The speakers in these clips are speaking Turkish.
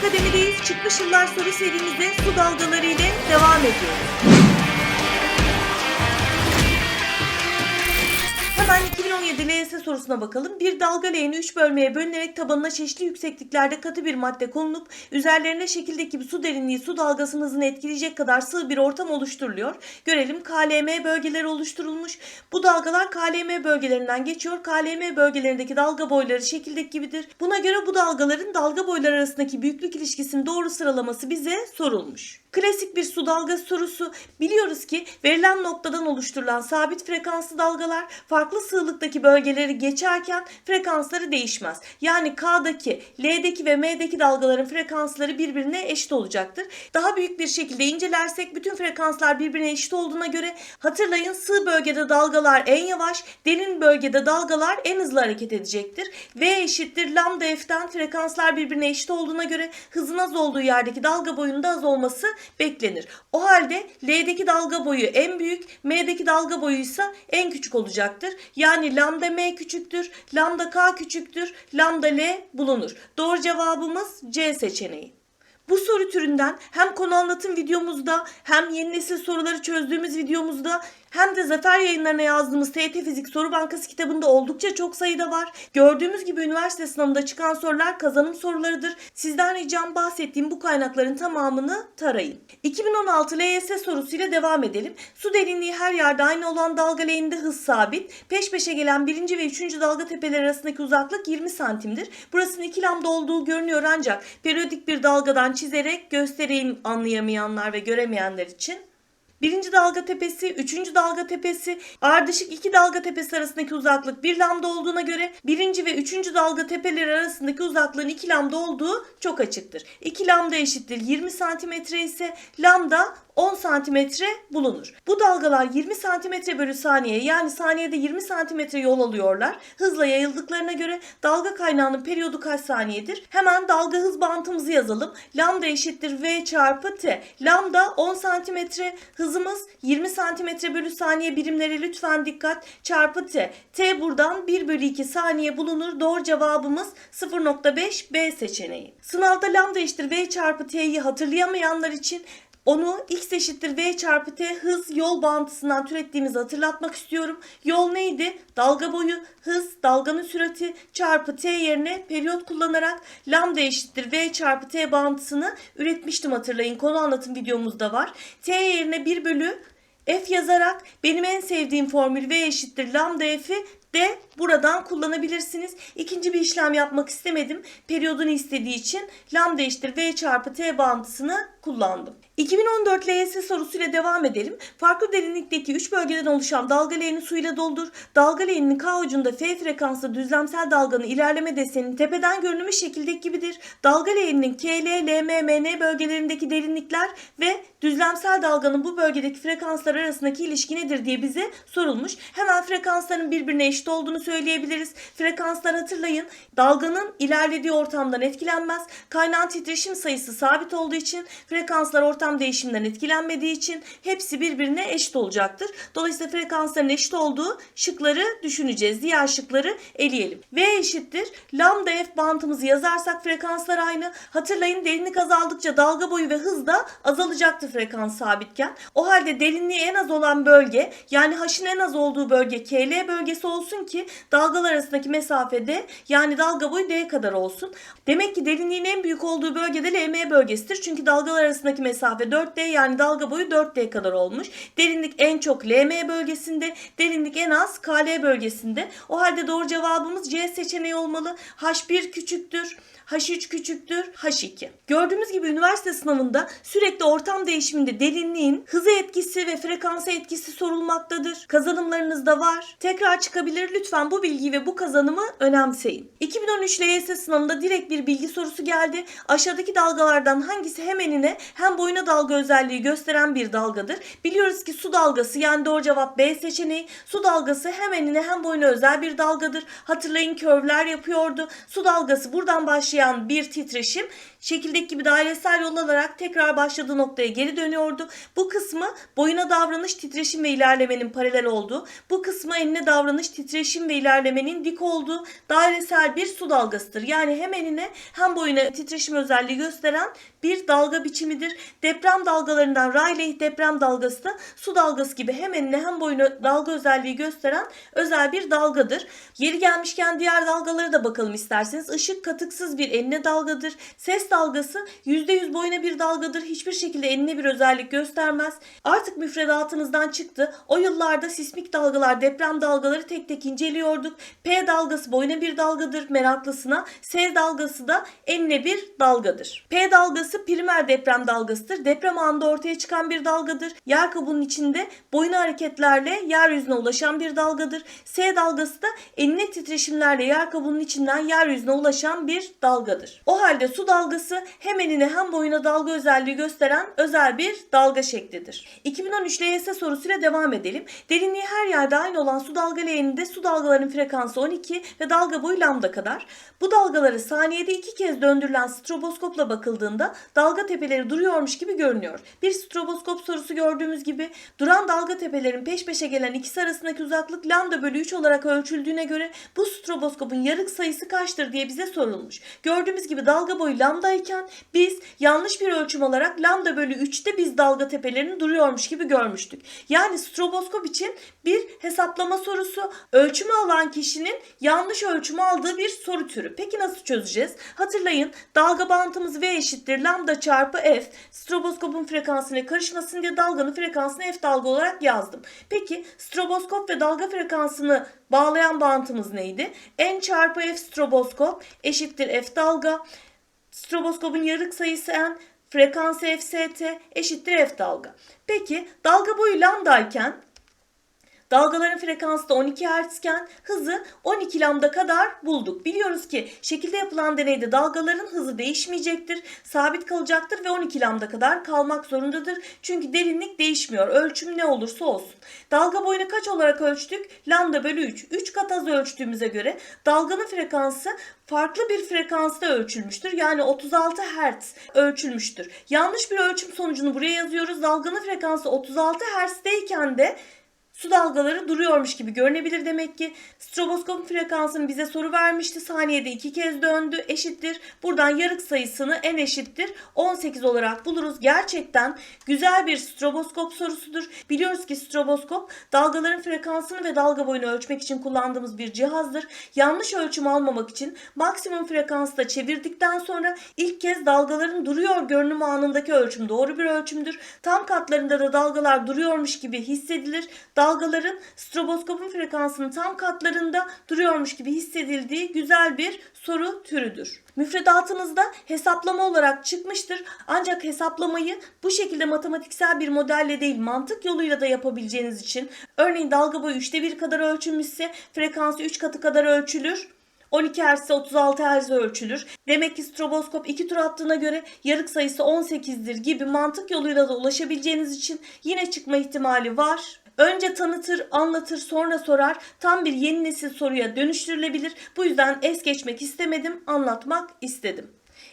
Akademi'deyiz. Çıkmış yıllar soru serimize su dalgaları ile devam ediyoruz. 2017 LYS sorusuna bakalım. Bir dalga leğeni 3 bölmeye bölünerek tabanına çeşitli yüksekliklerde katı bir madde konulup üzerlerine şekildeki bir su derinliği su dalgasının hızını etkileyecek kadar sığ bir ortam oluşturuluyor. Görelim KLM bölgeleri oluşturulmuş. Bu dalgalar KLM bölgelerinden geçiyor. KLM bölgelerindeki dalga boyları şekildeki gibidir. Buna göre bu dalgaların dalga boyları arasındaki büyüklük ilişkisinin doğru sıralaması bize sorulmuş. Klasik bir su dalgası sorusu. Biliyoruz ki verilen noktadan oluşturulan sabit frekanslı dalgalar farklı sığlıktaki bölgeleri geçerken frekansları değişmez. Yani K'daki, L'deki ve M'deki dalgaların frekansları birbirine eşit olacaktır. Daha büyük bir şekilde incelersek bütün frekanslar birbirine eşit olduğuna göre hatırlayın sığ bölgede dalgalar en yavaş, derin bölgede dalgalar en hızlı hareket edecektir. V eşittir lambda f'ten frekanslar birbirine eşit olduğuna göre hızın az olduğu yerdeki dalga boyunun da az olması beklenir. O halde L'deki dalga boyu en büyük, M'deki dalga boyu ise en küçük olacaktır. Yani lambda M küçüktür, lambda K küçüktür, lambda L bulunur. Doğru cevabımız C seçeneği. Bu soru türünden hem konu anlatım videomuzda hem yeni nesil soruları çözdüğümüz videomuzda hem de Zafer yayınlarına yazdığımız TYT Fizik Soru Bankası kitabında oldukça çok sayıda var. Gördüğümüz gibi üniversite sınavında çıkan sorular kazanım sorularıdır. Sizden ricam bahsettiğim bu kaynakların tamamını tarayın. 2016 LYS sorusuyla devam edelim. Su derinliği her yerde aynı olan dalga leğeninde hız sabit. Peş peşe gelen birinci ve üçüncü dalga tepeleri arasındaki uzaklık 20 santimdir. Burasının 2 lambda olduğu görünüyor ancak periyodik bir dalgadan çizerek göstereyim anlayamayanlar ve göremeyenler için. Birinci dalga tepesi, üçüncü dalga tepesi, ardışık iki dalga tepesi arasındaki uzaklık bir lambda olduğuna göre birinci ve üçüncü dalga tepeleri arasındaki uzaklığın iki lambda olduğu çok açıktır. 2 lambda eşittir 20 santimetre ise lambda 10 santimetre bulunur. Bu dalgalar 20 santimetre bölü saniye yani saniyede 20 santimetre yol alıyorlar. Hızla yayıldıklarına göre dalga kaynağının periyodu kaç saniyedir? Hemen dalga hız bantımızı yazalım. Lambda eşittir v çarpı t. Lambda 10 santimetre hızımız 20 santimetre bölü saniye birimleri lütfen dikkat çarpı t. T buradan 1 bölü 2 saniye bulunur. Doğru cevabımız 0.5 B seçeneği. Sınavda lambda eşittir v çarpı t'yi hatırlayamayanlar için onu x eşittir v çarpı t hız yol bağıntısından türettiğimizi hatırlatmak istiyorum. Yol neydi? Dalga boyu, hız, dalganın sürati çarpı t yerine periyot kullanarak lambda eşittir v çarpı t bağıntısını üretmiştim hatırlayın. Konu anlatım videomuzda var. t yerine 1 bölü f yazarak benim en sevdiğim formül v eşittir lambda f'i de buradan kullanabilirsiniz. İkinci bir işlem yapmak istemedim. Periyodunu istediği için lambda eşittir v çarpı t bağıntısını kullandım. 2014 LYS sorusuyla devam edelim. Farklı derinlikteki 3 bölgeden oluşan dalga leğeni suyla doldur. Dalga leğeninin K ucunda F frekanslı düzlemsel dalganın ilerleme deseninin tepeden görünümü şekildeki gibidir. Dalga leğeninin K, L, L, M, M, N bölgelerindeki derinlikler ve düzlemsel dalganın bu bölgedeki frekanslar arasındaki ilişki nedir diye bize sorulmuş. Hemen frekansların birbirine eşit olduğunu söyleyebiliriz. Frekanslar hatırlayın. Dalganın ilerlediği ortamdan etkilenmez. Kaynağın titreşim sayısı sabit olduğu için frekanslar ortam değişiminden etkilenmediği için hepsi birbirine eşit olacaktır. Dolayısıyla frekansların eşit olduğu şıkları düşüneceğiz. Diğer şıkları eleyelim. V eşittir. Lambda f bantımızı yazarsak frekanslar aynı. Hatırlayın derinlik azaldıkça dalga boyu ve hız da azalacaktır frekans sabitken. O halde derinliği en az olan bölge yani h'ın en az olduğu bölge KL bölgesi olsun ki dalgalar arasındaki mesafede yani dalga boyu d kadar olsun. Demek ki derinliğin en büyük olduğu bölgede LM bölgesidir. Çünkü dalgalar arasındaki mesafe 4D yani dalga boyu 4D kadar olmuş. Derinlik en çok LM bölgesinde, derinlik en az KL bölgesinde. O halde doğru cevabımız C seçeneği olmalı. H1 küçüktür. H3 küçüktür H2. Gördüğümüz gibi üniversite sınavında sürekli ortam değişiminde derinliğin hızı etkisi ve frekansa etkisi sorulmaktadır. Kazanımlarınız da var. Tekrar çıkabilir. Lütfen bu bilgiyi ve bu kazanımı önemseyin. 2013 LYS sınavında direkt bir bilgi sorusu geldi. Aşağıdaki dalgalardan hangisi hem enine hem boyuna dalga özelliği gösteren bir dalgadır? Biliyoruz ki su dalgası yani doğru cevap B seçeneği. Su dalgası hem enine hem boyuna özel bir dalgadır. Hatırlayın körvler yapıyordu. Su dalgası buradan başlayan başlayan bir titreşim şekildeki gibi dairesel yol alarak tekrar başladığı noktaya geri dönüyordu. Bu kısmı boyuna davranış, titreşim ve ilerlemenin paralel olduğu, bu kısmı enine davranış, titreşim ve ilerlemenin dik olduğu dairesel bir su dalgasıdır. Yani hem enine hem boyuna titreşim özelliği gösteren bir dalga biçimidir. Deprem dalgalarından Rayleigh deprem dalgası da su dalgası gibi hem enine hem boyuna dalga özelliği gösteren özel bir dalgadır. Yeri gelmişken diğer dalgalara da bakalım isterseniz. Işık katıksız bir enine dalgadır. Ses dalgası %100 boyuna bir dalgadır. Hiçbir şekilde enine bir özellik göstermez. Artık müfredatınızdan çıktı. O yıllarda sismik dalgalar, deprem dalgaları tek tek inceliyorduk. P dalgası boyuna bir dalgadır meraklısına. S dalgası da enine bir dalgadır. P dalgası primer deprem dalgasıdır. Deprem anında ortaya çıkan bir dalgadır. Yer kabuğunun içinde boyun hareketlerle yeryüzüne ulaşan bir dalgadır. S dalgası da enine titreşimlerle yer kabuğunun içinden yeryüzüne ulaşan bir dalgadır. O halde su dalgası hem enine hem boyuna dalga özelliği gösteren özel bir dalga şeklidir. 2013 LYS sorusuyla devam edelim. Derinliği her yerde aynı olan su dalga leğeninde su dalgalarının frekansı 12 ve dalga boyu lambda kadar. Bu dalgaları saniyede iki kez döndürülen stroboskopla bakıldığında dalga tepeleri duruyormuş gibi görünüyor. Bir stroboskop sorusu gördüğümüz gibi duran dalga tepelerin peş peşe gelen ikisi arasındaki uzaklık lambda bölü 3 olarak ölçüldüğüne göre bu stroboskopun yarık sayısı kaçtır diye bize sorulmuş. Gördüğümüz gibi dalga boyu lambda iken biz yanlış bir ölçüm olarak lambda bölü 3'te biz dalga tepelerini duruyormuş gibi görmüştük. Yani stroboskop için bir hesaplama sorusu ölçümü alan kişinin yanlış ölçümü aldığı bir soru türü. Peki nasıl çözeceğiz? Hatırlayın dalga bantımız V eşittir lambda çarpı F. Stroboskopun frekansına karışmasın diye dalganın frekansını F dalga olarak yazdım. Peki stroboskop ve dalga frekansını bağlayan bantımız neydi? N çarpı F stroboskop eşittir F dalga. Stroboskopun yarık sayısı N, frekansı FST eşittir F dalga. Peki dalga boyu lambda iken Dalgaların frekansı da 12 Hz iken hızı 12 lambda kadar bulduk. Biliyoruz ki şekilde yapılan deneyde dalgaların hızı değişmeyecektir, sabit kalacaktır ve 12 lambda kadar kalmak zorundadır. Çünkü derinlik değişmiyor. Ölçüm ne olursa olsun. Dalga boyunu kaç olarak ölçtük? Lambda bölü 3. 3 kat az ölçtüğümüze göre dalganın frekansı farklı bir frekansta ölçülmüştür. Yani 36 Hz ölçülmüştür. Yanlış bir ölçüm sonucunu buraya yazıyoruz. Dalganın frekansı 36 Hz'deyken de Su dalgaları duruyormuş gibi görünebilir demek ki. Stroboskopun frekansını bize soru vermişti. Saniyede iki kez döndü eşittir. Buradan yarık sayısını n eşittir 18 olarak buluruz. Gerçekten güzel bir stroboskop sorusudur. Biliyoruz ki stroboskop dalgaların frekansını ve dalga boyunu ölçmek için kullandığımız bir cihazdır. Yanlış ölçüm almamak için maksimum frekansta çevirdikten sonra ilk kez dalgaların duruyor görünüm anındaki ölçüm doğru bir ölçümdür. Tam katlarında da dalgalar duruyormuş gibi hissedilir. Dalgaların stroboskopun frekansının tam katlarında duruyormuş gibi hissedildiği güzel bir soru türüdür. Müfredatınızda hesaplama olarak çıkmıştır. Ancak hesaplamayı bu şekilde matematiksel bir modelle değil mantık yoluyla da yapabileceğiniz için örneğin dalga boyu 3'te 1 kadar ölçülmüşse frekansı 3 katı kadar ölçülür. 12 Hz ise 36 Hz ölçülür. Demek ki stroboskop 2 tur attığına göre yarık sayısı 18'dir gibi mantık yoluyla da ulaşabileceğiniz için yine çıkma ihtimali var. Önce tanıtır, anlatır, sonra sorar. Tam bir yeni nesil soruya dönüştürülebilir. Bu yüzden es geçmek istemedim, anlatmak istedim.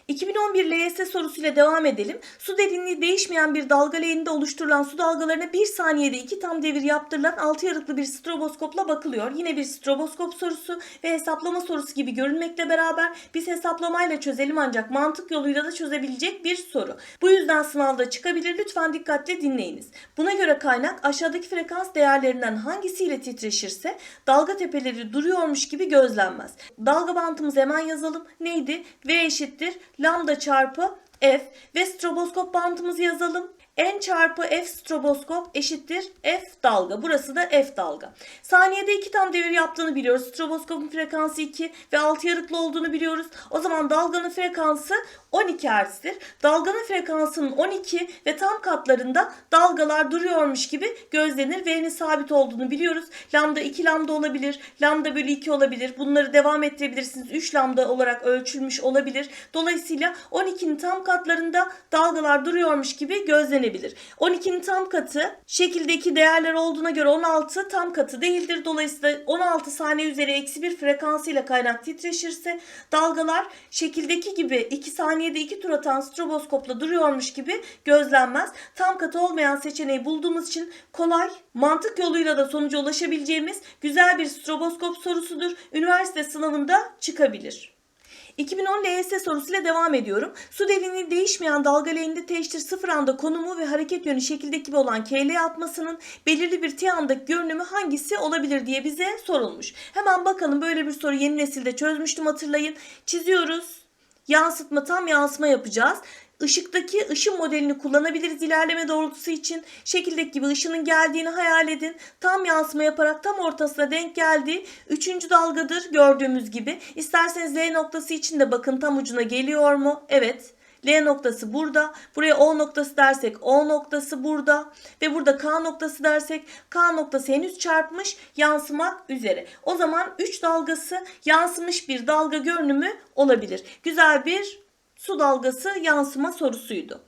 2011 LYS sorusuyla devam edelim. Su derinliği değişmeyen bir dalga leğeninde oluşturulan su dalgalarına 1 saniyede 2 tam devir yaptırılan 6 yarıklı bir stroboskopla bakılıyor. Yine bir stroboskop sorusu ve hesaplama sorusu gibi görünmekle beraber biz hesaplamayla çözelim ancak mantık yoluyla da çözebilecek bir soru. Bu yüzden sınavda çıkabilir. Lütfen dikkatle dinleyiniz. Buna göre kaynak aşağıdaki frekans değerlerinden hangisiyle titreşirse dalga tepeleri duruyormuş gibi gözlenmez. Dalga bantımızı hemen yazalım. Neydi? V eşittir lambda çarpı F ve stroboskop bantımızı yazalım. N çarpı F stroboskop eşittir F dalga. Burası da F dalga. Saniyede 2 tam devir yaptığını biliyoruz. Stroboskopun frekansı 2 ve 6 yarıklı olduğunu biliyoruz. O zaman dalganın frekansı 12 Hz'dir. Dalganın frekansının 12 ve tam katlarında dalgalar duruyormuş gibi gözlenir. V'nin sabit olduğunu biliyoruz. Lambda 2 lambda olabilir. Lambda bölü 2 olabilir. Bunları devam ettirebilirsiniz. 3 lambda olarak ölçülmüş olabilir. Dolayısıyla 12'nin tam katlarında dalgalar duruyormuş gibi gözlenebilir söylenebilir. 12'nin tam katı şekildeki değerler olduğuna göre 16 tam katı değildir. Dolayısıyla 16 saniye üzeri eksi bir frekansıyla kaynak titreşirse dalgalar şekildeki gibi 2 saniyede 2 tur atan stroboskopla duruyormuş gibi gözlenmez. Tam katı olmayan seçeneği bulduğumuz için kolay, mantık yoluyla da sonuca ulaşabileceğimiz güzel bir stroboskop sorusudur. Üniversite sınavında çıkabilir. 2010 LYS sorusuyla devam ediyorum. Su derinliği değişmeyen dalga leğeninde teşhir sıfır anda konumu ve hareket yönü şekildeki gibi olan KL atmasının belirli bir T andaki görünümü hangisi olabilir diye bize sorulmuş. Hemen bakalım böyle bir soru yeni nesilde çözmüştüm hatırlayın. Çiziyoruz. Yansıtma tam yansıma yapacağız. Işıktaki ışın modelini kullanabiliriz ilerleme doğrultusu için. Şekildeki gibi ışının geldiğini hayal edin. Tam yansıma yaparak tam ortasına denk geldiği üçüncü dalgadır gördüğümüz gibi. İsterseniz L noktası için de bakın tam ucuna geliyor mu? Evet. L noktası burada. Buraya O noktası dersek O noktası burada. Ve burada K noktası dersek K noktası henüz çarpmış yansımak üzere. O zaman 3 dalgası yansımış bir dalga görünümü olabilir. Güzel bir su dalgası yansıma sorusuydu.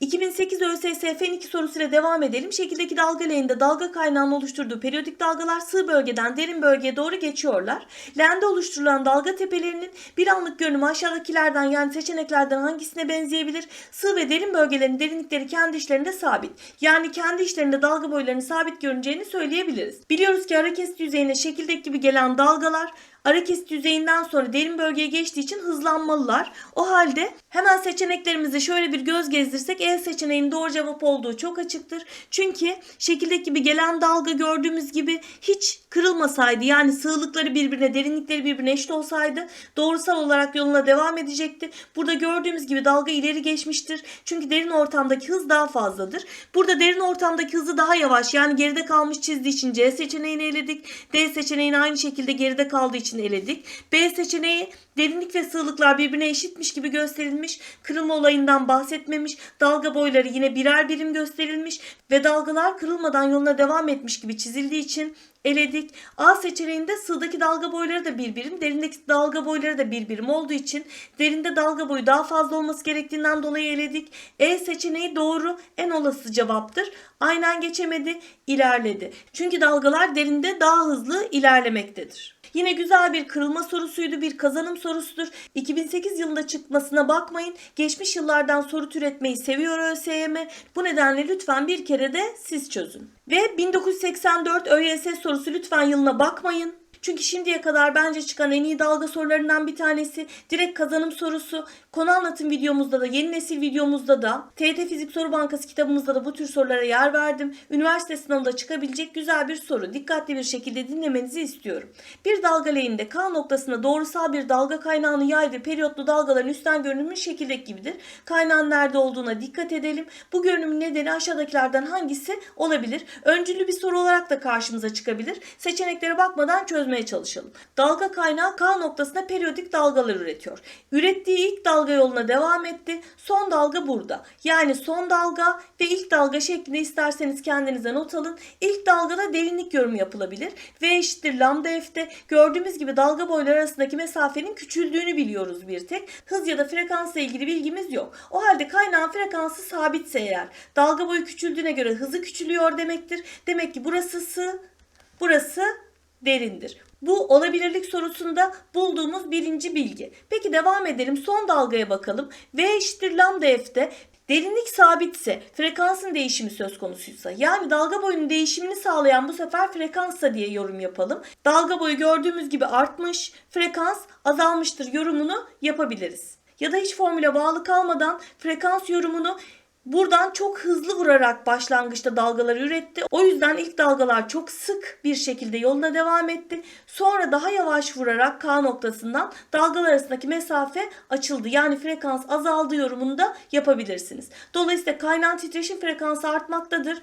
2008 ÖSS Fen 2 sorusuyla devam edelim. Şekildeki dalga leğeninde dalga kaynağının oluşturduğu periyodik dalgalar sığ bölgeden derin bölgeye doğru geçiyorlar. Leğende oluşturulan dalga tepelerinin bir anlık görünümü aşağıdakilerden yani seçeneklerden hangisine benzeyebilir? Sığ ve derin bölgelerin derinlikleri kendi işlerinde sabit. Yani kendi işlerinde dalga boylarının sabit görüneceğini söyleyebiliriz. Biliyoruz ki hareket yüzeyine şekildeki gibi gelen dalgalar ara kesit yüzeyinden sonra derin bölgeye geçtiği için hızlanmalılar. O halde hemen seçeneklerimizi şöyle bir göz gezdirsek E seçeneğinin doğru cevap olduğu çok açıktır. Çünkü şekildeki gibi gelen dalga gördüğümüz gibi hiç kırılmasaydı yani sığlıkları birbirine derinlikleri birbirine eşit olsaydı doğrusal olarak yoluna devam edecekti. Burada gördüğümüz gibi dalga ileri geçmiştir. Çünkü derin ortamdaki hız daha fazladır. Burada derin ortamdaki hızı daha yavaş yani geride kalmış çizdiği için C seçeneğini eledik. D seçeneğini aynı şekilde geride kaldığı için eledik. B seçeneği derinlik ve sığlıklar birbirine eşitmiş gibi gösterilmiş. Kırılma olayından bahsetmemiş. Dalga boyları yine birer birim gösterilmiş ve dalgalar kırılmadan yoluna devam etmiş gibi çizildiği için eledik. A seçeneğinde sığdaki dalga boyları da bir birim, derindeki dalga boyları da bir birim olduğu için derinde dalga boyu daha fazla olması gerektiğinden dolayı eledik. E seçeneği doğru en olası cevaptır. Aynen geçemedi, ilerledi. Çünkü dalgalar derinde daha hızlı ilerlemektedir. Yine güzel bir kırılma sorusuydu, bir kazanım sorusudur. 2008 yılında çıkmasına bakmayın. Geçmiş yıllardan soru türetmeyi seviyor ÖSYM. Bu nedenle lütfen bir kere de siz çözün. Ve 1984 ÖYS sorusu lütfen yılına bakmayın. Çünkü şimdiye kadar bence çıkan en iyi dalga sorularından bir tanesi. Direkt kazanım sorusu. Konu anlatım videomuzda da, yeni nesil videomuzda da, TET Fizik Soru Bankası kitabımızda da bu tür sorulara yer verdim. Üniversite sınavında çıkabilecek güzel bir soru. Dikkatli bir şekilde dinlemenizi istiyorum. Bir dalga leğeninde K noktasında doğrusal bir dalga kaynağını yaydığı periyotlu dalgaların üstten görünümü şekildeki gibidir. Kaynağın nerede olduğuna dikkat edelim. Bu görünümün nedeni aşağıdakilerden hangisi olabilir? Öncüllü bir soru olarak da karşımıza çıkabilir. Seçeneklere bakmadan çözmeye çalışalım. Dalga kaynağı K noktasında periyodik dalgalar üretiyor. Ürettiği ilk dalga yoluna devam etti. Son dalga burada. Yani son dalga ve ilk dalga şeklinde isterseniz kendinize not alın. İlk dalgada derinlik yorumu yapılabilir. V eşittir lambda f'te gördüğümüz gibi dalga boyları arasındaki mesafenin küçüldüğünü biliyoruz bir tek. Hız ya da frekansla ilgili bilgimiz yok. O halde kaynağın frekansı sabitse eğer dalga boyu küçüldüğüne göre hızı küçülüyor demektir. Demek ki burası sığ, burası derindir. Bu olabilirlik sorusunda bulduğumuz birinci bilgi. Peki devam edelim. Son dalgaya bakalım. V eşittir lambda f'te Derinlik sabitse, frekansın değişimi söz konusuysa, yani dalga boyunun değişimini sağlayan bu sefer frekansa diye yorum yapalım. Dalga boyu gördüğümüz gibi artmış, frekans azalmıştır yorumunu yapabiliriz. Ya da hiç formüle bağlı kalmadan frekans yorumunu Buradan çok hızlı vurarak başlangıçta dalgaları üretti. O yüzden ilk dalgalar çok sık bir şekilde yoluna devam etti. Sonra daha yavaş vurarak K noktasından dalgalar arasındaki mesafe açıldı. Yani frekans azaldı yorumunu da yapabilirsiniz. Dolayısıyla kaynağın titreşim frekansı artmaktadır.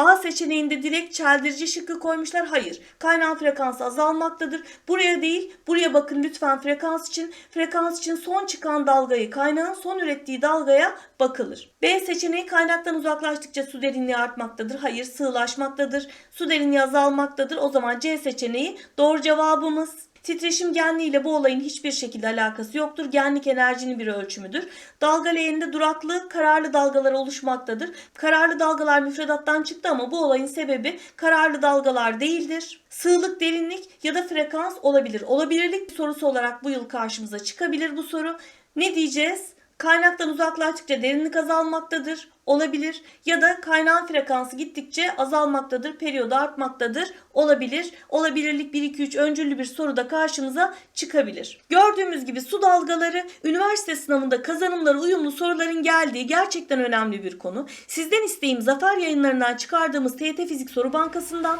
A seçeneğinde direkt çeldirici şıkkı koymuşlar. Hayır. Kaynağın frekansı azalmaktadır. Buraya değil, buraya bakın lütfen frekans için. Frekans için son çıkan dalgayı, kaynağın son ürettiği dalgaya bakılır. B seçeneği kaynaktan uzaklaştıkça su derinliği artmaktadır. Hayır, sığlaşmaktadır. Su derinliği azalmaktadır. O zaman C seçeneği doğru cevabımız. Titreşim genliği ile bu olayın hiçbir şekilde alakası yoktur. Genlik enerjinin bir ölçümüdür. Dalga leğeninde duraklı, kararlı dalgalar oluşmaktadır. Kararlı dalgalar müfredattan çıktı ama bu olayın sebebi kararlı dalgalar değildir. Sığlık, derinlik ya da frekans olabilir. Olabilirlik sorusu olarak bu yıl karşımıza çıkabilir bu soru. Ne diyeceğiz? Kaynaktan uzaklaştıkça derinlik azalmaktadır, olabilir. Ya da kaynağın frekansı gittikçe azalmaktadır, periyodu artmaktadır, olabilir. Olabilirlik 1, 2, 3 öncüllü bir soruda karşımıza çıkabilir. Gördüğümüz gibi su dalgaları üniversite sınavında kazanımlara uyumlu soruların geldiği gerçekten önemli bir konu. Sizden isteğim Zafer yayınlarından çıkardığımız TET Fizik Soru Bankası'ndan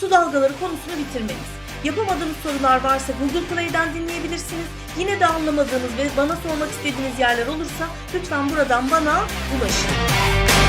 su dalgaları konusunu bitirmeniz. Yapamadığınız sorular varsa Google Play'den dinleyebilirsiniz. Yine de anlamadığınız ve bana sormak istediğiniz yerler olursa lütfen buradan bana ulaşın.